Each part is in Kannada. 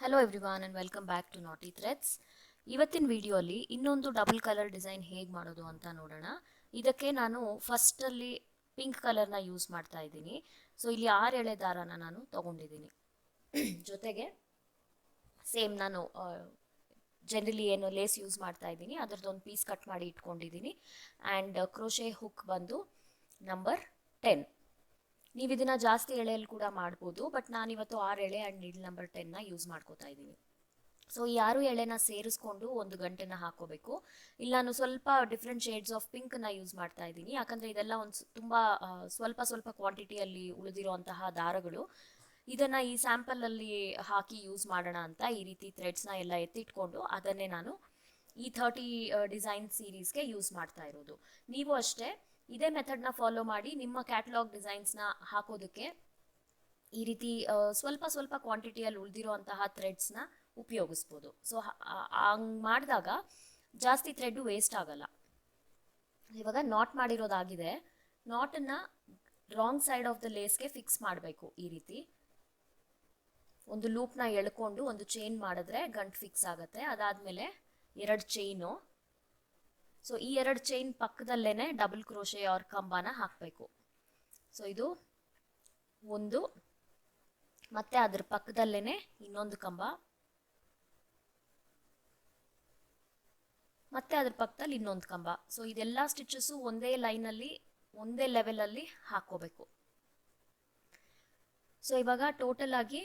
Hello everyone and welcome back to naughty threads ಇವತ್ತಿನ ವಿಡಿಯೋಲಿ ಇನ್ನೊಂದು ಡಬಲ್ ಕಲರ್ ಡಿಸೈನ್ ಹೇಗೆ ಮಾಡೋದು ಅಂತ ನೋಡೋಣ. ಇದಕ್ಕೆ ನಾನು ಫಸ್ಟಲ್ಲಿ ಪಿಂಕ್ ಕಲರ್ನ ಯೂಸ್ ಮಾಡ್ತಾ ಇದ್ದೀನಿ. ಸೊ ಇಲ್ಲಿ ಆರು ಎಳೆ ದಾರಾನ ನಾನು ತಗೊಂಡಿದ್ದೀನಿ. ಜೊತೆಗೆ ಸೇಮ್ ನಾನು ಜನರಲಿ ಏನು ಲೇಸ್ ಯೂಸ್ ಮಾಡ್ತಾ ಇದ್ದೀನಿ. ಅದರದ್ದೊಂದು ಪೀಸ್ ಕಟ್ ಮಾಡಿ ಇಟ್ಕೊಂಡಿದ್ದೀನಿ. ಆ್ಯಂಡ್ ಕ್ರೋಶೆ ಹುಕ್ ಬಂದು ನಂಬರ್ ಟೆನ್ ನೀವು ಇದನ್ನ ಜಾಸ್ತಿ ಎಳೆಯಲ್ಲಿ ಕೂಡ ಮಾಡ್ಬೋದು ಬಟ್ ನಾನು ಇವತ್ತು ಆರು ಎಳೆ ಆ್ಯಂಡ್ ನೀಡಲ್ ನಂಬರ್ ಟೆನ್ನ ಯೂಸ್ ಮಾಡ್ಕೋತಾ ಇದ್ದೀನಿ. ಸೊ ಈ ಆರು ಎಳೆನ ಸೇರಿಸ್ಕೊಂಡು ಒಂದು ಗಂಟೆನ ಹಾಕೋಬೇಕು. ಇಲ್ಲ ನಾನು ಸ್ವಲ್ಪ ಡಿಫ್ರೆಂಟ್ ಶೇಡ್ಸ್ ಆಫ್ ಪಿಂಕ್ನ ಯೂಸ್ ಮಾಡ್ತಾ ಇದ್ದೀನಿ. ಯಾಕಂದರೆ ಇದೆಲ್ಲ ಒಂದು ತುಂಬ ಸ್ವಲ್ಪ ಸ್ವಲ್ಪ ಕ್ವಾಂಟಿಟಿಯಲ್ಲಿ ಉಳಿದಿರುವಂತಹ ದಾರಗಳು. ಇದನ್ನು ಈ ಸ್ಯಾಂಪಲಲ್ಲಿ ಹಾಕಿ ಯೂಸ್ ಮಾಡೋಣ ಅಂತ ಈ ರೀತಿ ಥ್ರೆಡ್ಸ್ನ ಎಲ್ಲ ಎತ್ತಿಟ್ಕೊಂಡು ಅದನ್ನೇ ನಾನು ಈ ಥರ್ಟಿ ಡಿಸೈನ್ ಸೀರೀಸ್ಗೆ ಯೂಸ್ ಮಾಡ್ತಾ ಇರೋದು. ನೀವು ಅಷ್ಟೇ ಇದೇ ಮೆಥಡ್ನ ಫಾಲೋ ಮಾಡಿ ನಿಮ್ಮ ಕ್ಯಾಟಲಾಗ್ ಡಿಸೈನ್ಸ್ನ ಹಾಕೋದಕ್ಕೆ ಈ ರೀತಿ ಸ್ವಲ್ಪ ಸ್ವಲ್ಪ ಕ್ವಾಂಟಿಟಿಯಲ್ಲಿ ಉಳಿದಿರುವಂತಹ ಥ್ರೆಡ್ಸ್ನ ಉಪಯೋಗಿಸ್ಬೋದು. ಸೊ ಹಂಗೆ ಮಾಡಿದಾಗ ಜಾಸ್ತಿ ಥ್ರೆಡ್ಡು ವೇಸ್ಟ್ ಆಗಲ್ಲ. ಇವಾಗ ನಾಟ್ ಮಾಡಿರೋದಾಗಿದೆ. ನಾಟನ್ನು ರಾಂಗ್ ಸೈಡ್ ಆಫ್ ದ ಲೇಸ್ಗೆ ಫಿಕ್ಸ್ ಮಾಡಬೇಕು ಈ ರೀತಿ. ಒಂದು ಲೂಪ್ನ ಎಳ್ಕೊಂಡು ಒಂದು ಚೈನ್ ಮಾಡಿದ್ರೆ ಗಂಟು ಫಿಕ್ಸ್ ಆಗುತ್ತೆ. ಅದಾದಮೇಲೆ ಎರಡು ಚೈನು ಸೊ ಈ ಎರಡು ಚೈನ್ ಪಕ್ಕದಲ್ಲೇನೆ ಡಬಲ್ ಕ್ರೋಶೆ ಅವ್ರ ಕಂಬನ ಹಾಕಬೇಕು. ಸೊ ಇದು ಒಂದು, ಮತ್ತೆ ಅದ್ರ ಪಕ್ಕದಲ್ಲೇನೆ ಇನ್ನೊಂದು ಕಂಬ. ಮತ್ತೆ ಅದ್ರ ಪಕ್ಕದಲ್ಲಿ ಇನ್ನೊಂದು ಕಂಬ. ಸೊ ಇದೆಲ್ಲ ಸ್ಟಿಚಸ್ಸು ಒಂದೇ ಲೈನಲ್ಲಿ ಒಂದೇ ಲೆವೆಲಲ್ಲಿ ಹಾಕೋಬೇಕು ಸೊ ಇವಾಗ ಟೋಟಲ್ ಆಗಿ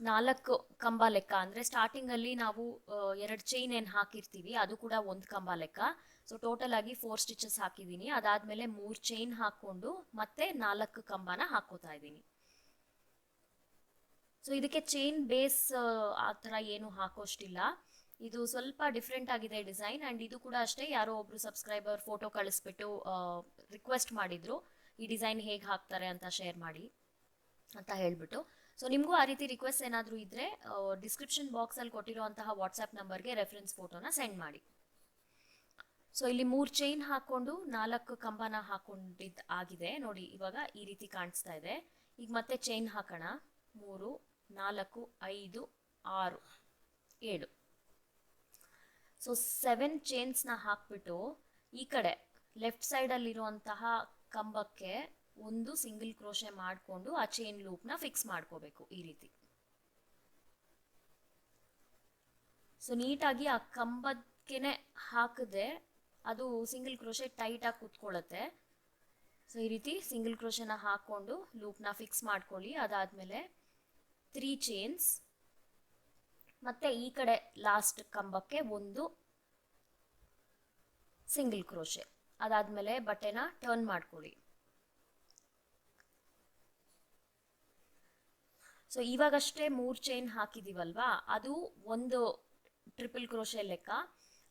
ನಾಲ್ಕು ಕಂಬ ಲೆಕ್ಕ ಅಂದರೆ ಸ್ಟಾರ್ಟಿಂಗಲ್ಲಿ ನಾವು ಎರಡು ಚೈನ್ ಏನು ಹಾಕಿರ್ತೀವಿ, ಅದು ಕೂಡ ಒಂದು ಕಂಬ ಲೆಕ್ಕ. ಸೊ ಟೋಟಲ್ ಆಗಿ ಫೋರ್ ಸ್ಟಿಚಸ್ ಹಾಕಿದ್ದೀನಿ. ಅದಾದ್ಮೇಲೆ ಮೂರು ಚೈನ್ ಹಾಕೊಂಡು ಮತ್ತೆ ನಾಲ್ಕು ಕಂಬನ ಹಾಕೋತಾ ಇದ್ದೀನಿ. ಸೊ ಇದಕ್ಕೆ ಚೈನ್ ಬೇಸ್ ಆ ಥರ ಏನು ಹಾಕೋಷ್ಟಿಲ್ಲ. ಇದು ಸ್ವಲ್ಪ ಡಿಫ್ರೆಂಟ್ ಆಗಿದೆ ಡಿಸೈನ್ ಆ್ಯಂಡ್ ಇದು ಕೂಡ ಅಷ್ಟೇ. ಯಾರೋ ಒಬ್ರು ಸಬ್ಸ್ಕ್ರೈಬರ್ ಫೋಟೋ ಕಳಿಸ್ಬಿಟ್ಟು ರಿಕ್ವೆಸ್ಟ್ ಮಾಡಿದ್ರು, ಈ ಡಿಸೈನ್ ಹೇಗೆ ಹಾಕ್ತಾರೆ ಅಂತ ಶೇರ್ ಮಾಡಿ ಅಂತ ಹೇಳಿಬಿಟ್ಟು. ಸೊ ನಿಮಗೂ ಆ ರೀತಿ ರಿಕ್ವೆಸ್ಟ್ ಏನಾದರೂ ಇದ್ದರೆ ಡಿಸ್ಕ್ರಿಪ್ಷನ್ ಬಾಕ್ಸಲ್ಲಿ ಕೊಟ್ಟಿರುವಂತಹ ವಾಟ್ಸಪ್ ನಂಬರ್ಗೆ ರೆಫರೆನ್ಸ್ ಫೋಟೋನ ಸೆಂಡ್ ಮಾಡಿ. ಸೊ ಇಲ್ಲಿ ಮೂರು ಚೈನ್ ಹಾಕ್ಕೊಂಡು, ನಾಲ್ಕು ಕಂಬನ ಹಾಕೊಂಡಿದ್ದು ಆಗಿದೆ. ನೋಡಿ, ಇವಾಗ ಈ ರೀತಿ ಕಾಣಿಸ್ತಾ ಇದೆ. ಈಗ ಮತ್ತೆ ಚೈನ್ ಹಾಕೋಣ. ಮೂರು, ನಾಲ್ಕು, ಐದು, ಆರು, ಏಳು. ಸೊ ಸೆವೆನ್ ಚೈನ್ಸ್ನ ಹಾಕ್ಬಿಟ್ಟು, ಈ ಕಡೆ ಲೆಫ್ಟ್ ಸೈಡಲ್ಲಿರುವಂತಹ ಕಂಬಕ್ಕೆ ಒಂದು ಸಿಂಗಲ್ ಕ್ರೋಶೆ ಮಾಡಿಕೊಂಡು ಆ ಚೈನ್ ಲೂಪ್ನ ಫಿಕ್ಸ್ ಮಾಡ್ಕೋಬೇಕು ಈ ರೀತಿ. ಸೊ ನೀಟಾಗಿ ಆ ಕಂಬಕ್ಕೆ ಹಾಕಿದ್ರೆ ಅದು ಸಿಂಗಲ್ ಕ್ರೋಶೆ ಟೈಟಾಗಿ ಕೂತ್ಕೊಳ್ಳುತ್ತೆ. ಸೊ ಈ ರೀತಿ ಸಿಂಗಲ್ ಕ್ರೋಶೆನ ಹಾಕ್ಕೊಂಡು ಲೂಪ್ನ ಫಿಕ್ಸ್ ಮಾಡ್ಕೊಳ್ಳಿ. ಅದಾದಮೇಲೆ ತ್ರೀ ಚೈನ್ಸ್ ಮತ್ತು ಈ ಕಡೆ ಲಾಸ್ಟ್ ಕಂಬಕ್ಕೆ ಒಂದು ಸಿಂಗಲ್ ಕ್ರೋಶೆ ಅದಾದಮೇಲೆ ಬಟ್ಟೆನ ಟರ್ನ್ ಮಾಡ್ಕೊಳ್ಳಿ. ಸೊ ಇವಾಗಷ್ಟೇ ಮೂರು ಚೈನ್ ಹಾಕಿದ್ದೀವಲ್ವಾ ಅದು ಒಂದು ಟ್ರಿಪಲ್ ಕ್ರೋಶೆ ಲೆಕ್ಕ.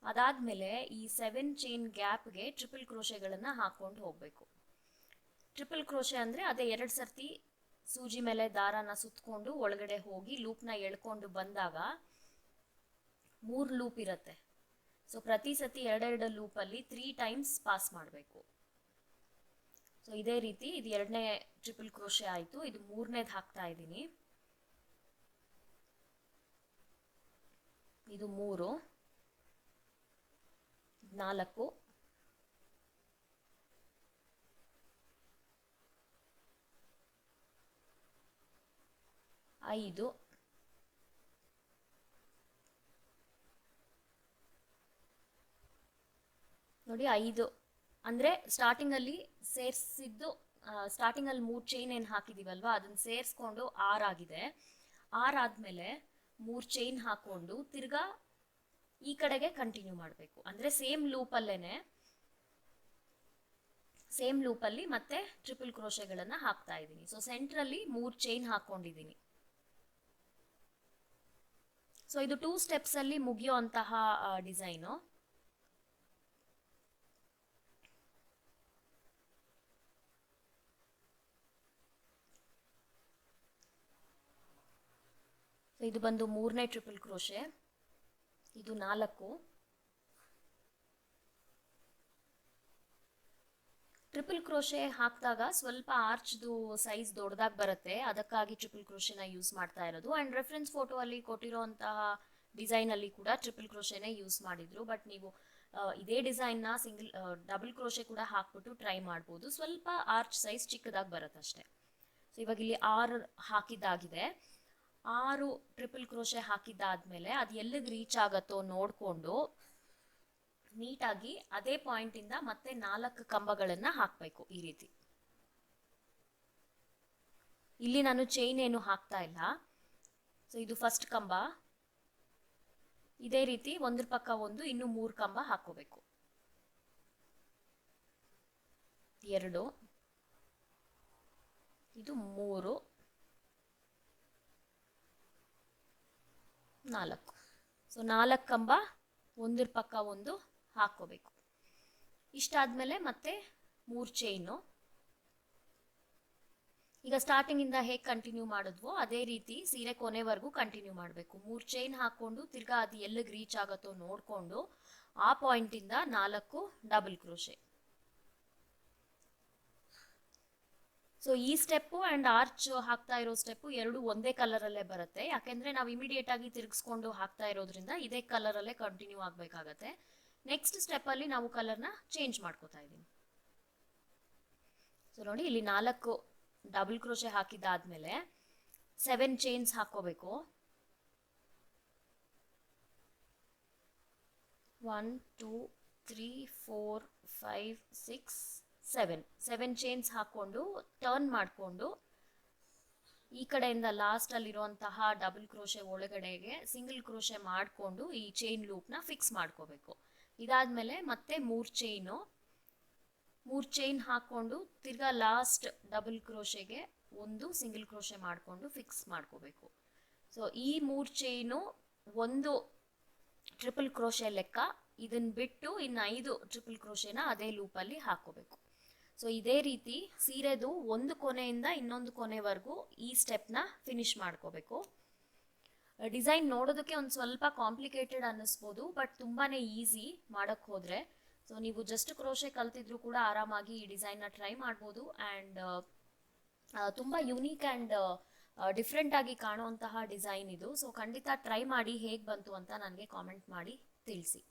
ಅದಾದಮೇಲೆ ಈ ಸೆವೆನ್ ಚೈನ್ ಗ್ಯಾಪ್ಗೆ ಟ್ರಿಪಲ್ ಕ್ರೋಶೆಗಳನ್ನು ಹಾಕ್ಕೊಂಡು ಹೋಗಬೇಕು. ಟ್ರಿಪಲ್ ಕ್ರೋಶೆ ಅಂದರೆ ಅದೇ ಎರಡು ಸರ್ತಿ ಸೂಜಿ ಮೇಲೆ ದಾರಾನ ಸುತ್ತಕೊಂಡು ಒಳಗಡೆ ಹೋಗಿ ಲೂಪ್ನ ಎಳ್ಕೊಂಡು ಬಂದಾಗ ಮೂರು ಲೂಪ್ ಇರುತ್ತೆ. ಸೊ ಪ್ರತಿ ಸತಿ ಎರಡೆರಡು ಲೂಪಲ್ಲಿ ತ್ರೀ ಟೈಮ್ಸ್ ಪಾಸ್ ಮಾಡಬೇಕು. ಸೊ ಇದೇ ರೀತಿ ಇದು ಎರಡನೇ ಟ್ರಿಪಲ್ ಕ್ರೋಶೆ ಆಯಿತು. ಇದು ಮೂರನೇದು ಹಾಕ್ತಾ ಇದ್ದೀನಿ. ಇದು ಮೂರು, ನಾಲ್ಕು, ಐದು, ನೋಡಿ ಐದು. ಅಂದರೆ ಸ್ಟಾರ್ಟಿಂಗಲ್ಲಿ ಸೇರಿಸಿದ್ದು ಸ್ಟಾರ್ಟಿಂಗಲ್ಲಿ ಮೂರು ಚೈನ್ ಏನು ಸೇರ್ಸ್ಕೊಂಡು ಅದನ್ನು ಸೇರಿಸ್ಕೊಂಡು ಆರ್ ಆರಾದಮೇಲೆ ಮೂರು ಚೈನ್ ಹಾಕೊಂಡು ತಿರ್ಗಾ ಈ ಕಡೆಗೆ ಕಂಟಿನ್ಯೂ ಮಾಡಬೇಕು. ಅಂದ್ರೆ ಸೇಮ್ ಲೂಪಲ್ಲೇನೆ ಸೇಮ್ ಲೂಪಲ್ಲಿ ಮತ್ತೆ ಟ್ರಿಪಲ್ ಕ್ರೋಶೆಗಳನ್ನ ಹಾಕ್ತಾ ಇದ್ದೀನಿ. ಸೊ ಸೆಂಟ್ರಲ್ಲಿ ಮೂರು ಚೈನ್ ಹಾಕೊಂಡಿದ್ದೀನಿ. ಸೊ ಇದು ಟೂ ಸ್ಟೆಪ್ಸಲ್ಲಿ ಮುಗಿಯೋ ಡಿಸೈನು ಇದು ಬಂದು ಮೂರನೇ ಟ್ರಿಪಲ್ ಕ್ರೋಶೆ. ಇದು ನಾಲ್ಕು. ಟ್ರಿಪಲ್ ಕ್ರೋಶೆ ಹಾಕಿದಾಗ ಸ್ವಲ್ಪ ಆರ್ಚ್ದು ಸೈಜ್ ದೊಡ್ಡದಾಗಿ ಬರುತ್ತೆ. ಅದಕ್ಕಾಗಿ ಟ್ರಿಪಲ್ ಕ್ರೋಶೆನ ಯೂಸ್ ಮಾಡ್ತಾ ಇರೋದು. ಆ್ಯಂಡ್ ರೆಫರೆನ್ಸ್ ಫೋಟೋ ಅಲ್ಲಿ ಕೊಟ್ಟಿರೋಂತಹ ಡಿಸೈನ್ ಅಲ್ಲಿ ಕೂಡ ಟ್ರಿಪಲ್ ಕ್ರೋಶೆನೇ ಯೂಸ್ ಮಾಡಿದ್ರು. ಬಟ್ ನೀವು ಇದೇ ಡಿಸೈನ್ನ ಸಿಂಗಲ್ ಡಬಲ್ ಕ್ರೋಶೆ ಕೂಡ ಹಾಕ್ಬಿಟ್ಟು ಟ್ರೈ ಮಾಡ್ಬೋದು. ಸ್ವಲ್ಪ ಆರ್ಚ್ ಸೈಜ್ ಚಿಕ್ಕದಾಗಿ ಬರುತ್ತೆ ಅಷ್ಟೇ ಸೊ ಇವಾಗ ಇಲ್ಲಿ ಆರ್ ಹಾಕಿದ್ದಾಗಿದೆ. ಆರು ಟ್ರಿಪಲ್ ಕ್ರೋಶೆ ಹಾಕಿದ್ದಾದ್ಮೇಲೆ ಅದು ಎಲ್ಲಿಗೆ ರೀಚ್ ಆಗತ್ತೋ ನೋಡಿಕೊಂಡು ನೀಟಾಗಿ ಅದೇ ಪಾಯಿಂಟಿಂದ ಮತ್ತೆ ನಾಲ್ಕು ಕಂಬಗಳನ್ನು ಹಾಕಬೇಕು ಈ ರೀತಿ. ಇಲ್ಲಿ ನಾನು ಚೈನ್ ಏನು ಹಾಕ್ತಾ ಇಲ್ಲ. ಸೊ ಇದು ಫಸ್ಟ್ ಕಂಬ. ಇದೇ ರೀತಿ ಒಂದ್ರ ಪಕ್ಕ ಒಂದು, ಇನ್ನು ಮೂರು ಕಂಬ ಹಾಕೋಬೇಕು ಎರಡು. ಇದು ಮೂರು. ನಾಲ್ಕು. ಸೊ ನಾಲ್ಕು ಕಂಬ ಒಂದ್ರ ಪಕ್ಕ ಒಂದು ಹಾಕೋಬೇಕು. ಇಷ್ಟಾದ್ಮೇಲೆ ಮತ್ತೆ ಮೂರು ಚೈನು ಈಗ ಸ್ಟಾರ್ಟಿಂಗ್ ಇಂದ ಹೇಗೆ ಕಂಟಿನ್ಯೂ ಮಾಡಿದ್ವೋ, ಅದೇ ರೀತಿ ಸೀರೆ ಕೊನೆವರೆಗೂ ಕಂಟಿನ್ಯೂ ಮಾಡಬೇಕು. ಮೂರು ಚೈನ್ ಹಾಕೊಂಡು ತಿರ್ಗಾ ಅದು ಎಲ್ಲಿಗೆ ರೀಚ್ ಆಗುತ್ತೋ ನೋಡಿಕೊಂಡು ಆ ಪಾಯಿಂಟಿಂದ ನಾಲ್ಕು ಡಬಲ್ ಕ್ರೋಶೆ ಸೊ ಈ ಸ್ಟೆಪ್ಪು ಆ್ಯಂಡ್ ಆರ್ಚ್ ಹಾಕ್ತಾ ಇರೋ ಸ್ಟೆಪ್ಪು ಎರಡು ಒಂದೇ ಕಲರಲ್ಲೇ ಬರುತ್ತೆ. ಯಾಕೆಂದರೆ ನಾವು ಇಮಿಡಿಯೇಟ್ ಆಗಿ ತಿರುಗಿಸ್ಕೊಂಡು ಹಾಕ್ತಾ ಇರೋದ್ರಿಂದ ಇದೇ ಕಲರಲ್ಲೇ ಕಂಟಿನ್ಯೂ ಆಗಬೇಕಾಗತ್ತೆ. ನೆಕ್ಸ್ಟ್ ಸ್ಟೆಪ್ಪಲ್ಲಿ ನಾವು ಕಲರ್ನ ಚೇಂಜ್ ಮಾಡ್ಕೋತಾ ಇದ್ದೀವಿ. ಸೊ ನೋಡಿ ಇಲ್ಲಿ ನಾಲ್ಕು ಡಬಲ್ ಕ್ರೋಶೆ ಹಾಕಿದ್ದಾದ್ಮೇಲೆ ಸೆವೆನ್ ಚೈನ್ಸ್ ಹಾಕೋಬೇಕು one two three four five six seven seven chains ಹಾಕ್ಕೊಂಡು ಟರ್ನ್ ಮಾಡಿಕೊಂಡು ಈ ಕಡೆಯಿಂದ ಲಾಸ್ಟಲ್ಲಿರುವಂತಹ ಡಬಲ್ ಕ್ರೋಶೆ ಒಳಗಡೆಗೆ ಸಿಂಗಲ್ ಕ್ರೋಶೆ ಮಾಡಿಕೊಂಡು ಈ ಚೈನ್ ಲೂಪ್ನ ಫಿಕ್ಸ್ ಮಾಡ್ಕೋಬೇಕು. ಇದಾದಮೇಲೆ ಮತ್ತೆ ಮೂರು ಚೈನು ಮೂರು ಚೈನ್ ಹಾಕ್ಕೊಂಡು ತಿರ್ಗಾ ಲಾಸ್ಟ್ ಡಬಲ್ ಕ್ರೋಶೆಗೆ ಒಂದು ಸಿಂಗಲ್ ಕ್ರೋಶೆ ಮಾಡಿಕೊಂಡು ಫಿಕ್ಸ್ ಮಾಡ್ಕೋಬೇಕು. ಸೊ ಈ ಮೂರು ಚೈನು ಒಂದು ಟ್ರಿಪಲ್ ಕ್ರೋಶೆ ಲೆಕ್ಕ. ಇದನ್ನ ಬಿಟ್ಟು ಇನ್ನು ಐದು ಟ್ರಿಪಲ್ ಕ್ರೋಶೆನ ಅದೇ ಲೂಪಲ್ಲಿ ಹಾಕೋಬೇಕು. ಸೊ ಇದೇ ರೀತಿ ಸೀರೆದು ಒಂದು ಕೊನೆಯಿಂದ ಇನ್ನೊಂದು ಕೊನೆವರೆಗೂ ಈ ಸ್ಟೆಪ್ನ ಫಿನಿಶ್ ಮಾಡ್ಕೋಬೇಕು. ಡಿಸೈನ್ ನೋಡೋದಕ್ಕೆ ಒಂದು ಸ್ವಲ್ಪ ಕಾಂಪ್ಲಿಕೇಟೆಡ್ ಅನ್ನಿಸ್ಬೋದು ಬಟ್ ತುಂಬಾ ಈಸಿ ಮಾಡೋಕ್ಕೆ ಹೋದರೆ. ಸೊ ನೀವು ಜಸ್ಟ್ ಕ್ರೋಶೆ ಕಲ್ತಿದ್ರು ಕೂಡ ಆರಾಮಾಗಿ ಈ ಡಿಸೈನ್ನ ಟ್ರೈ ಮಾಡ್ಬೋದು ಆ್ಯಂಡ್ ತುಂಬ ಯುನೀಕ್ ಆ್ಯಂಡ್ ಡಿಫ್ರೆಂಟ್ ಆಗಿ ಕಾಣುವಂತಹ ಡಿಸೈನ್ ಇದು. ಸೊ ಖಂಡಿತ ಟ್ರೈ ಮಾಡಿ ಹೇಗೆ ಬಂತು ಅಂತ ನನಗೆ ಕಾಮೆಂಟ್ ಮಾಡಿ ತಿಳಿಸಿ.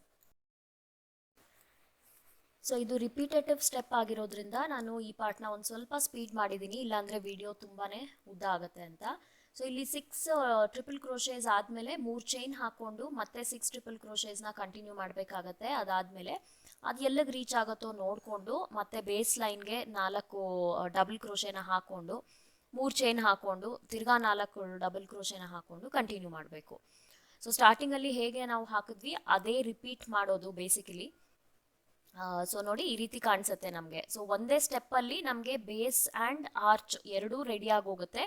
ಸೊ ಇದು ರಿಪೀಟೇಟಿವ್ ಸ್ಟೆಪ್ ಆಗಿರೋದ್ರಿಂದ ನಾನು ಈ ಪಾರ್ಟ್ನ ಒಂದು ಸ್ವಲ್ಪ ಸ್ಪೀಡ್ ಮಾಡಿದ್ದೀನಿ ಇಲ್ಲಾಂದರೆ ವಿಡಿಯೋ ತುಂಬಾ ಉದ್ದ ಆಗುತ್ತೆ ಅಂತ. ಸೊ ಇಲ್ಲಿ ಸಿಕ್ಸ್ ಟ್ರಿಪಲ್ ಕ್ರೋಷೇಸ್ ಆದಮೇಲೆ ಮೂರು ಚೈನ್ ಹಾಕ್ಕೊಂಡು ಮತ್ತೆ ಸಿಕ್ಸ್ ಟ್ರಿಪಲ್ ಕ್ರೋಶೇಸ್ನ ಕಂಟಿನ್ಯೂ ಮಾಡಬೇಕಾಗತ್ತೆ. ಅದಾದಮೇಲೆ ಅದು ಎಲ್ಲಿಗೆ ರೀಚ್ ಆಗುತ್ತೋ ನೋಡಿಕೊಂಡು ಮತ್ತೆ ಬೇಸ್ ಲೈನ್ಗೆ ನಾಲ್ಕು ಡಬಲ್ ಕ್ರೋಷೇನ ಹಾಕ್ಕೊಂಡು ಮೂರು ಚೈನ್ ಹಾಕ್ಕೊಂಡು ತಿರ್ಗಾ ನಾಲ್ಕು ಡಬಲ್ ಕ್ರೋಶೇನ ಹಾಕ್ಕೊಂಡು ಕಂಟಿನ್ಯೂ ಮಾಡಬೇಕು. ಸೊ ಸ್ಟಾರ್ಟಿಂಗಲ್ಲಿ ಹೇಗೆ ನಾವು ಹಾಕಿದ್ವಿ, ಅದೇ ರಿಪೀಟ್ ಮಾಡೋದು ಬೇಸಿಕಲಿ ಸೊ ನೋಡಿ ಈ ರೀತಿ ಕಾಣಿಸುತ್ತೆ ನಮಗೆ. ಸೊ ಒಂದೇ ಸ್ಟೆಪ್ಪಲ್ಲಿ ನಮಗೆ ಬೇಸ್ ಆ್ಯಂಡ್ ಆರ್ಚ್ ಎರಡೂ ರೆಡಿ ಆಗೋಗುತ್ತೆ.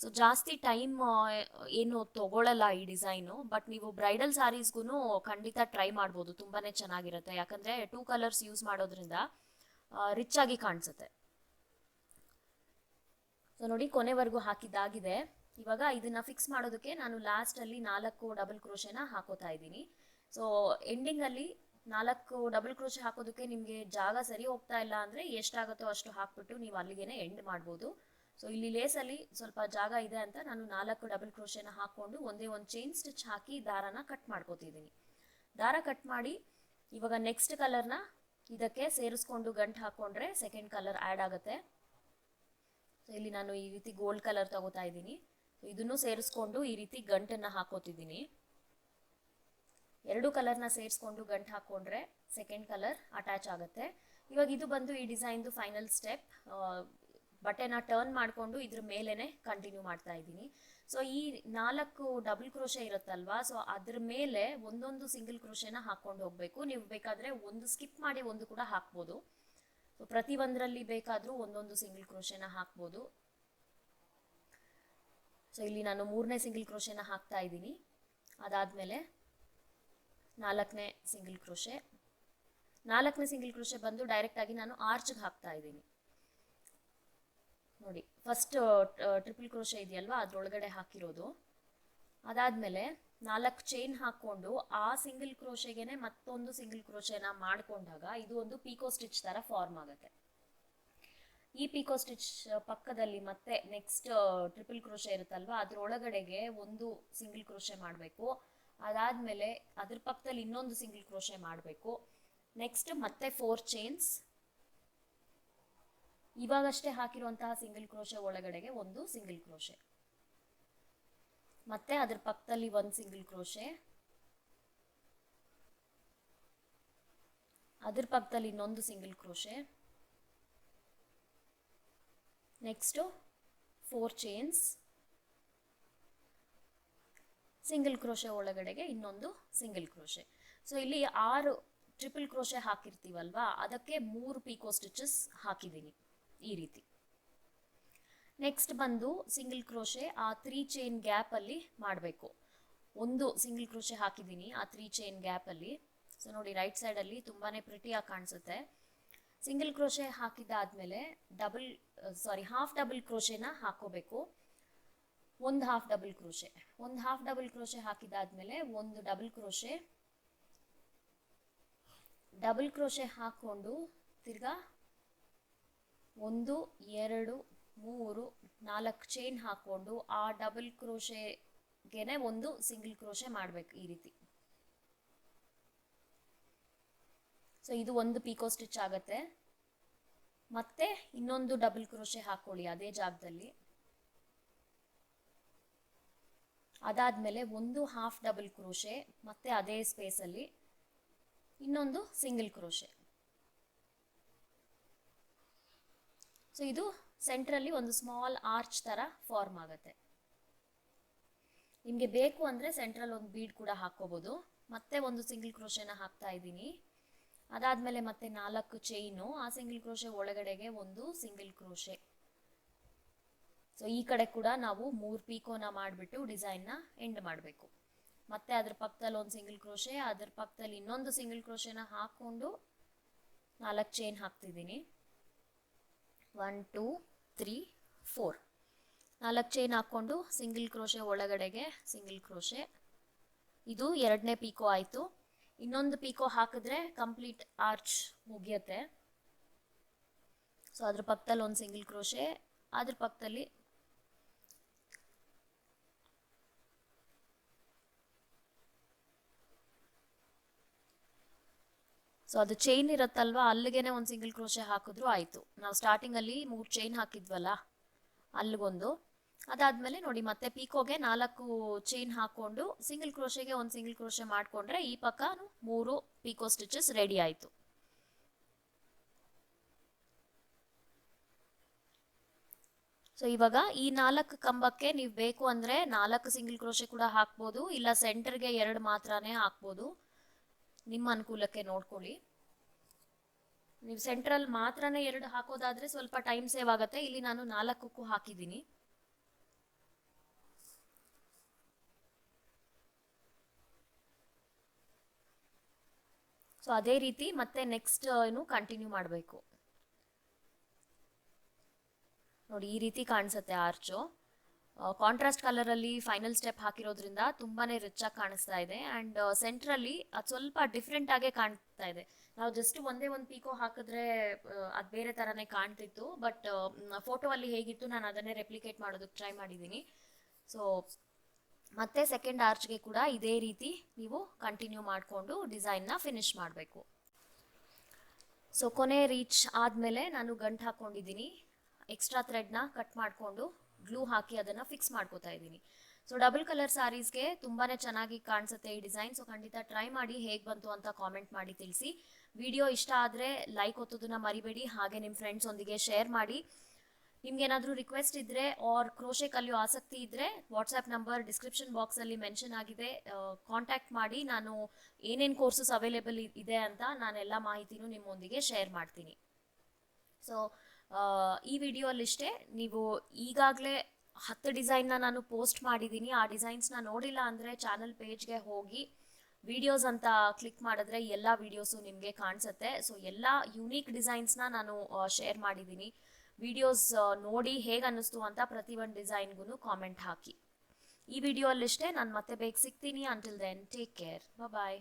ಸೊ ಜಾಸ್ತಿ ಟೈಮ್ ಏನು ತಗೊಳ್ಳಲ್ಲ ಈ ಡಿಸೈನು ಬಟ್ ನೀವು ಬ್ರೈಡಲ್ ಸಾರೀಸ್ಗೂ ಖಂಡಿತ ಟ್ರೈ ಮಾಡ್ಬೋದು. ತುಂಬಾ ಚೆನ್ನಾಗಿರುತ್ತೆ. ಯಾಕಂದರೆ ಟೂ ಕಲರ್ಸ್ ಯೂಸ್ ಮಾಡೋದ್ರಿಂದ ರಿಚ್ ಆಗಿ ಕಾಣಿಸುತ್ತೆ. ಸೊ ನೋಡಿ ಕೊನೆವರೆಗೂ ಹಾಕಿದ್ದಾಗಿದೆ. ಇವಾಗ ಇದನ್ನ ಫಿಕ್ಸ್ ಮಾಡೋದಕ್ಕೆ ನಾನು ಲಾಸ್ಟಲ್ಲಿ ನಾಲ್ಕು ಡಬಲ್ ಕ್ರೋಶೆನ ಹಾಕೋತಾ ಇದ್ದೀನಿ. ಸೊ ಎಂಡಿಂಗಲ್ಲಿ ನಾಲ್ಕು ಡಬಲ್ ಕ್ರೋಚ್ ಹಾಕೋದಕ್ಕೆ ನಿಮಗೆ ಜಾಗ ಸರಿ ಹೋಗ್ತಾ ಇಲ್ಲ ಅಂದರೆ ಎಷ್ಟಾಗುತ್ತೋ ಅಷ್ಟು ಹಾಕ್ಬಿಟ್ಟು ನೀವು ಅಲ್ಲಿಗೆ ಎಂಡ್ ಮಾಡ್ಬೋದು. ಸೊ ಇಲ್ಲಿ ಲೇಸಲ್ಲಿ ಸ್ವಲ್ಪ ಜಾಗ ಇದೆ ಅಂತ ನಾನು ನಾಲ್ಕು ಡಬಲ್ ಕ್ರೋಶನ ಹಾಕ್ಕೊಂಡು ಒಂದೇ ಒಂದು ಚೈನ್ ಸ್ಟಿಚ್ ಹಾಕಿ ದಾರನ ಕಟ್ ಮಾಡ್ಕೋತಿದ್ದೀನಿ. ದಾರ ಕಟ್ ಮಾಡಿ ಇವಾಗ ನೆಕ್ಸ್ಟ್ ಕಲರ್ನ ಇದಕ್ಕೆ ಸೇರಿಸ್ಕೊಂಡು ಗಂಟು ಹಾಕ್ಕೊಂಡ್ರೆ ಸೆಕೆಂಡ್ ಕಲರ್ ಆ್ಯಡ್ ಆಗುತ್ತೆ. ಸೊ ಇಲ್ಲಿ ನಾನು ಈ ರೀತಿ ಗೋಲ್ಡ್ ಕಲರ್ ತಗೋತಾ ಇದ್ದೀನಿ. ಇದನ್ನು ಸೇರಿಸ್ಕೊಂಡು ಈ ರೀತಿ ಗಂಟನ್ನು ಹಾಕೋತಿದ್ದೀನಿ. ಎರಡು ಕಲರ್ನ ಸೇರಿಸ್ಕೊಂಡು ಗಂಟು ಹಾಕ್ಕೊಂಡ್ರೆ ಸೆಕೆಂಡ್ ಕಲರ್ ಅಟ್ಯಾಚ್ ಆಗುತ್ತೆ. ಇವಾಗ ಇದು ಬಂದು ಈ ಡಿಸೈನ್ದು ಫೈನಲ್ ಸ್ಟೆಪ್ ಬಟ್ಟೆನ ಟರ್ನ್ ಮಾಡಿಕೊಂಡು ಇದ್ರ ಮೇಲೇ ಕಂಟಿನ್ಯೂ ಮಾಡ್ತಾ ಇದ್ದೀನಿ. ಸೊ ಈ ನಾಲ್ಕು ಡಬಲ್ ಕ್ರೋಶೆ ಇರುತ್ತಲ್ವಾ? ಸೊ ಅದ್ರ ಮೇಲೆ ಒಂದೊಂದು ಸಿಂಗಲ್ ಕ್ರೋಶೆನ ಹಾಕ್ಕೊಂಡು ಹೋಗಬೇಕು. ನೀವು ಬೇಕಾದರೆ ಒಂದು ಸ್ಕಿಪ್ ಮಾಡಿ ಒಂದು ಕೂಡ ಹಾಕ್ಬೋದು. ಪ್ರತಿ ಒಂದರಲ್ಲಿ ಬೇಕಾದರೂ ಒಂದೊಂದು ಸಿಂಗಲ್ ಕ್ರೋಶೆನ ಹಾಕ್ಬೋದು. ಸೊ ಇಲ್ಲಿ ನಾನು ಮೂರನೇ ಸಿಂಗಲ್ ಕ್ರೋಶೆನ ಹಾಕ್ತಾ ಇದ್ದೀನಿ. ಅದಾದಮೇಲೆ ನಾಲ್ಕನೇ ಸಿಂಗಲ್ ಕ್ರೋಶೆ. ನಾಲ್ಕನೇ ಸಿಂಗಲ್ ಕ್ರೋಶೆ ಬಂದು ಡೈರೆಕ್ಟಾಗಿ ನಾನು ಆರ್ಚ್ಗೆ ಹಾಕ್ತಾ ಇದ್ದೀನಿ. ನೋಡಿ ಫಸ್ಟ್ ಟ್ರಿಪಲ್ ಕ್ರೋಶೆ ಇದೆಯಲ್ವಾ? ಅದ್ರೊಳಗಡೆ ಹಾಕಿರೋದು. ಅದಾದಮೇಲೆ ನಾಲ್ಕು ಚೈನ್ ಹಾಕ್ಕೊಂಡು ಆ ಸಿಂಗಲ್ ಕ್ರೋಶೆಗೆನೆ ಮತ್ತೊಂದು ಸಿಂಗಲ್ ಕ್ರೋಶೆನ ಮಾಡ್ಕೊಂಡಾಗ ಇದು ಒಂದು ಪೀಕೋ ಸ್ಟಿಚ್ ಥರ ಫಾರ್ಮ್ ಆಗುತ್ತೆ. ಈ ಪಿಕೋ ಸ್ಟಿಚ್ ಪಕ್ಕದಲ್ಲಿ ಮತ್ತೆ ನೆಕ್ಸ್ಟ್ ಟ್ರಿಪಲ್ ಕ್ರೋಶೆ ಇರುತ್ತಲ್ವಾ? ಅದ್ರ ಒಳಗಡೆಗೆ ಒಂದು ಸಿಂಗಲ್ ಕ್ರೋಶೆ ಮಾಡಬೇಕು. ಅದಾದಮೇಲೆ ಅದ್ರ ಪಕ್ಕದಲ್ಲಿ ಇನ್ನೊಂದು ಸಿಂಗಲ್ ಕ್ರೋಶೆ ಮಾಡಬೇಕು. ನೆಕ್ಸ್ಟ್ ಮತ್ತೆ ಫೋರ್ ಚೈನ್ಸ್ ಇವಾಗಷ್ಟೇ ಹಾಕಿರುವಂತಹ ಸಿಂಗಲ್ ಕ್ರೋಶೆ ಒಳಗಡೆಗೆ ಒಂದು ಸಿಂಗಲ್ ಕ್ರೋಶೆ ಮತ್ತೆ ಅದ್ರ ಪಕ್ಕದಲ್ಲಿ ಒಂದು ಸಿಂಗಲ್ ಕ್ರೋಶೆ ಅದ್ರ ಪಕ್ಕದಲ್ಲಿ ಇನ್ನೊಂದು single crochet next four chains single crochet ಒಳಗಡೆಗೆ ಇನ್ನೊಂದು ಸಿಂಗಲ್ ಕ್ರೋಶೆ. ಸೊ ಇಲ್ಲಿ ಆರು ಟ್ರಿಪಲ್ ಕ್ರೋಶೆ ಹಾಕಿರ್ತೀವಲ್ವಾ? ಅದಕ್ಕೆ ಮೂರು ಪೀಕೋ ಸ್ಟಿಚಸ್ ಹಾಕಿದ್ದೀನಿ ಈ ರೀತಿ. ನೆಕ್ಸ್ಟ್ ಬಂದು ಸಿಂಗಲ್ ಕ್ರೋಶೆ ಆ ತ್ರೀ ಚೈನ್ ಗ್ಯಾಪಲ್ಲಿ ಮಾಡಬೇಕು. ಒಂದು ಸಿಂಗಲ್ ಕ್ರೋಶೆ ಹಾಕಿದ್ದೀನಿ ಆ ತ್ರೀ ಚೈನ್ ಗ್ಯಾಪಲ್ಲಿ ಸೊ ನೋಡಿ ರೈಟ್ ಸೈಡಲ್ಲಿ ತುಂಬಾ ಪ್ರಿಟಿಯಾಗಿ ಕಾಣಿಸುತ್ತೆ. ಸಿಂಗಲ್ ಕ್ರೋಶೆ ಹಾಕಿದ್ದಾದಮೇಲೆ ಡಬಲ್ ಸಾರಿ ಹಾಫ್ ಡಬಲ್ ಕ್ರೋಶೆನ ಹಾಕೋಬೇಕು. ಒಂದು ಹಾಫ್ ಡಬಲ್ ಕ್ರೋಶೆ ಒಂದು ಹಾಫ್ ಡಬಲ್ ಕ್ರೋಶೆ ಹಾಕಿದಾದ್ಮೇಲೆ ಒಂದು ಡಬಲ್ ಕ್ರೋಶೆ ಡಬಲ್ ಕ್ರೋಶೆ ಹಾಕ್ಕೊಂಡು ತಿರ್ಗಾ ಒಂದು, ಎರಡು, ಮೂರು, ನಾಲ್ಕು ಚೈನ್ ಹಾಕ್ಕೊಂಡು ಆ ಡಬಲ್ ಕ್ರೋಶೆಗೆನೆ ಒಂದು ಸಿಂಗಲ್ ಕ್ರೋಶೆ ಮಾಡಬೇಕು ಈ ರೀತಿ. ಸೊ ಇದು ಒಂದು ಪೀಕೋ ಸ್ಟಿಚ್ ಆಗುತ್ತೆ. ಮತ್ತೆ ಇನ್ನೊಂದು ಡಬಲ್ ಕ್ರೋಶೆ ಹಾಕೊಳ್ಳಿ ಅದೇ ಜಾಗದಲ್ಲಿ. ಅದಾದಮೇಲೆ ಒಂದು ಹಾಫ್ ಡಬಲ್ ಕ್ರೋಶೆ ಮತ್ತೆ ಅದೇ ಸ್ಪೇಸಲ್ಲಿ ಇನ್ನೊಂದು ಸಿಂಗಲ್ ಕ್ರೋಶೆ ಸೊ ಇದು ಸೆಂಟ್ರಲ್ಲಿ ಒಂದು ಸ್ಮಾಲ್ ಆರ್ಚ್ ಥರ ಫಾರ್ಮ್ ಆಗುತ್ತೆ. ನಿಮಗೆ ಬೇಕು ಅಂದರೆ ಸೆಂಟ್ರಲ್ ಒಂದು ಬೀಡ್ ಕೂಡ ಹಾಕ್ಕೋಬೋದು. ಮತ್ತೆ ಒಂದು ಸಿಂಗಲ್ ಕ್ರೋಶೆನ ಹಾಕ್ತಾ ಇದ್ದೀನಿ. ಅದಾದಮೇಲೆ ಮತ್ತೆ ನಾಲ್ಕು ಚೈನು ಆ ಸಿಂಗಲ್ ಕ್ರೋಶೆ ಒಳಗಡೆಗೆ ಒಂದು ಸಿಂಗಲ್ ಕ್ರೋಶೆ ಸೊ ಈ ಕಡೆ ಕೂಡ ನಾವು ಮೂರು ಪೀಕೋನ ಮಾಡಿಬಿಟ್ಟು ಡಿಸೈನ್ನ ಎಂಡ್ ಮಾಡಬೇಕು. ಮತ್ತೆ ಅದ್ರ ಪಕ್ಕದಲ್ಲಿ ಒಂದು ಸಿಂಗಲ್ ಕ್ರೋಶೆ ಅದ್ರ ಪಕ್ಕದಲ್ಲಿ ಇನ್ನೊಂದು ಸಿಂಗಲ್ ಕ್ರೋಶೆನ ಹಾಕ್ಕೊಂಡು ನಾಲ್ಕು ಚೈನ್ ಹಾಕ್ತಿದ್ದೀನಿ. ಒನ್ ಟೂ ತ್ರೀ ಫೋರ್ ನಾಲ್ಕು ಚೈನ್ ಹಾಕ್ಕೊಂಡು ಸಿಂಗಲ್ ಕ್ರೋಶೆ ಒಳಗಡೆಗೆ ಸಿಂಗಲ್ ಕ್ರೋಶೆ ಇದು ಎರಡನೇ ಪೀಕೋ ಆಯಿತು. ಇನ್ನೊಂದು ಪೀಕೋ ಹಾಕಿದ್ರೆ ಕಂಪ್ಲೀಟ್ ಆರ್ಚ್ ಮುಗಿಯತ್ತೆ. ಸೊ ಅದ್ರ ಪಕ್ಕದಲ್ಲಿ ಒಂದು ಸಿಂಗಲ್ ಕ್ರೋಶೆ ಅದ್ರ ಪಕ್ಕದಲ್ಲಿ ಸೊ ಅದು ಚೈನ್ ಇರತ್ತಲ್ವಾ? ಅಲ್ಲಿಗೆನೆ ಒಂದು ಸಿಂಗಲ್ ಕ್ರೋಶೆ ಹಾಕಿದ್ರು ಆಯಿತು. ನಾವು ಸ್ಟಾರ್ಟಿಂಗಲ್ಲಿ ಮೂರು ಚೈನ್ ಹಾಕಿದ್ವಲ್ಲ, ಅಲ್ಲಿಗೊಂದು. ಅದಾದಮೇಲೆ ನೋಡಿ, ಮತ್ತೆ ಪೀಕೋಗೆ ನಾಲ್ಕು ಚೈನ್ ಹಾಕ್ಕೊಂಡು ಸಿಂಗಲ್ ಕ್ರೋಶೆಗೆ ಒಂದು ಸಿಂಗಲ್ ಕ್ರೋಶೆ ಮಾಡಿಕೊಂಡ್ರೆ ಈ ಪಕ್ಕ ಮೂರು ಪೀಕೋ ಸ್ಟಿಚಸ್ ರೆಡಿ ಆಯಿತು. ಸೊ ಇವಾಗ ಈ ನಾಲ್ಕು ಕಂಬಕ್ಕೆ ನೀವು ಬೇಕು ಅಂದರೆ ನಾಲ್ಕು ಸಿಂಗಲ್ ಕ್ರೋಶೆ ಕೂಡ ಹಾಕ್ಬೋದು, ಇಲ್ಲ ಸೆಂಟರ್ಗೆ ಎರಡು ಮಾತ್ರನೇ ಹಾಕ್ಬೋದು. ನಿಮ್ಮ ಅನುಕೂಲಕ್ಕೆ ನೋಡ್ಕೊಳ್ಳಿ. ನೀವು ಸೆಂಟ್ರಲ್ ಮಾತ್ರನೇ ಎರಡು ಹಾಕೋದಾದ್ರೆ ಸ್ವಲ್ಪ ಟೈಮ್ ಸೇವ್ ಆಗುತ್ತೆ. ಇಲ್ಲಿ ನಾನು ನಾಲ್ಕಕ್ಕೂ ಹಾಕಿದ್ದೀನಿ. ಸೊ ಅದೇ ರೀತಿ ಮತ್ತೆ ನೆಕ್ಸ್ಟ್ ಏನು ಕಂಟಿನ್ಯೂ ಮಾಡಬೇಕು. ನೋಡಿ, ಈ ರೀತಿ ಕಾಣಿಸುತ್ತೆ ಆರ್ಚು ಕಾಂಟ್ರಾಸ್ಟ್ ಕಲರ್ ಅಲ್ಲಿ ಫೈನಲ್ ಸ್ಟೆಪ್ ಹಾಕಿರೋದ್ರಿಂದ ತುಂಬಾನೇ ರಿಚ್ ಆಗಿ ಕಾಣಿಸ್ತಾ ಇದೆ. ಆ್ಯಂಡ್ ಸೆಂಟ್ರಲ್ಲಿ ಅದು ಸ್ವಲ್ಪ ಡಿಫ್ರೆಂಟ್ ಆಗೇ ಕಾಣ್ತಾ ಇದೆ. ನಾವು ಜಸ್ಟ್ ಒಂದೇ ಒಂದು ಪೀಕೋ ಹಾಕಿದ್ರೆ ಅದು ಬೇರೆ ತರಾನೇ ಕಾಣ್ತಿತ್ತು. ಬಟ್ ಫೋಟೋ ಅಲ್ಲಿ ಹೇಗಿತ್ತು ನಾನು ಅದನ್ನೇ ರೆಪ್ಲಿಕೇಟ್ ಮಾಡೋದಕ್ಕೆ ಟ್ರೈ ಮಾಡಿದ್ದೀನಿ ಸೊ ಮತ್ತೆ ಸೆಕೆಂಡ್ ಆರ್ಚ್ಗೆ ಕೂಡ ಇದೇ ರೀತಿ ನೀವು ಕಂಟಿನ್ಯೂ ಮಾಡಿಕೊಂಡು ಡಿಸೈನ್ನ ಫಿನಿಶ್ ಮಾಡಬೇಕು. ಸೊ ಕೊನೆ ರೀಚ್ ಆದಮೇಲೆ ನಾನು ಗಂಟು ಹಾಕ್ಕೊಂಡಿದ್ದೀನಿ ಎಕ್ಸ್ಟ್ರಾ ಥ್ರೆಡ್ನ ಕಟ್ ಮಾಡಿಕೊಂಡು ಗ್ಲೂ ಹಾಕಿ ಅದನ್ನು ಫಿಕ್ಸ್ ಮಾಡ್ಕೋತಾ ಇದ್ದೀನಿ. ಸೊ ಡಬಲ್ ಕಲರ್ ಸಾರೀಸ್ಗೆ ತುಂಬಾ ಚೆನ್ನಾಗಿ ಕಾಣಿಸುತ್ತೆ ಈ ಡಿಸೈನ್ ಸೊ ಖಂಡಿತ ಟ್ರೈ ಮಾಡಿ ಹೇಗೆ ಬಂತು ಅಂತ ಕಾಮೆಂಟ್ ಮಾಡಿ ತಿಳಿಸಿ. ವಿಡಿಯೋ ಇಷ್ಟ ಆದರೆ ಲೈಕ್ ಒತ್ತೋದನ್ನ ಮರಿಬೇಡಿ. ಹಾಗೆ ನಿಮ್ಮ ಫ್ರೆಂಡ್ಸ್ ಒಂದಿಗೆ ಶೇರ್ ಮಾಡಿ. ನಿಮ್ಗೆ ಏನಾದರೂ ರಿಕ್ವೆಸ್ಟ್ ಇದ್ರೆ ಆರ್ ಕ್ರೋಶೆ ಕಲಿಯೋ ಆಸಕ್ತಿ ಇದ್ರೆ ವಾಟ್ಸ್ಆ್ಯಪ್ ನಂಬರ್ ಡಿಸ್ಕ್ರಿಪ್ಷನ್ ಬಾಕ್ಸಲ್ಲಿ ಮೆನ್ಷನ್ ಆಗಿದೆ. ಕಾಂಟ್ಯಾಕ್ಟ್ ಮಾಡಿ. ನಾನು ಏನೇನು ಕೋರ್ಸಸ್ ಅವೈಲೇಬಲ್ ಇದೆ ಅಂತ ನಾನೆಲ್ಲ ಮಾಹಿತಿನೂ ನಿಮ್ಮೊಂದಿಗೆ ಶೇರ್ ಮಾಡ್ತೀನಿ. ಸೊ ಈ ವಿಡಿಯೋಲಿಷ್ಟೇ ನೀವು ಈಗಾಗಲೇ ಹತ್ತು ಡಿಸೈನ್ನ ನಾನು ಪೋಸ್ಟ್ ಮಾಡಿದ್ದೀನಿ. ಆ ಡಿಸೈನ್ಸ್ನ ನೋಡಿಲ್ಲ ಅಂದರೆ ಚಾನಲ್ ಪೇಜ್ಗೆ ಹೋಗಿ ವಿಡಿಯೋಸ್ ಅಂತ ಕ್ಲಿಕ್ ಮಾಡಿದ್ರೆ ಎಲ್ಲ ವಿಡಿಯೋಸು ನಿಮಗೆ ಕಾಣಿಸುತ್ತೆ. ಸೊ ಎಲ್ಲ ಯುನೀಕ್ ಡಿಸೈನ್ಸ್ನ ನಾನು ಶೇರ್ ಮಾಡಿದ್ದೀನಿ. ವಿಡಿಯೋಸ್ ನೋಡಿ ಹೇಗೆ ಅನ್ನಿಸ್ತು ಅಂತ ಪ್ರತಿ ಒಂದು ಡಿಸೈನ್ಗೂ ಕಾಮೆಂಟ್ ಹಾಕಿ. ಈ ವಿಡಿಯೋ ಅಲ್ಲಿಷ್ಟೇ ನಾನು ಮತ್ತೆ ಬೇಗ ಸಿಗ್ತೀನಿ. Until then take care bye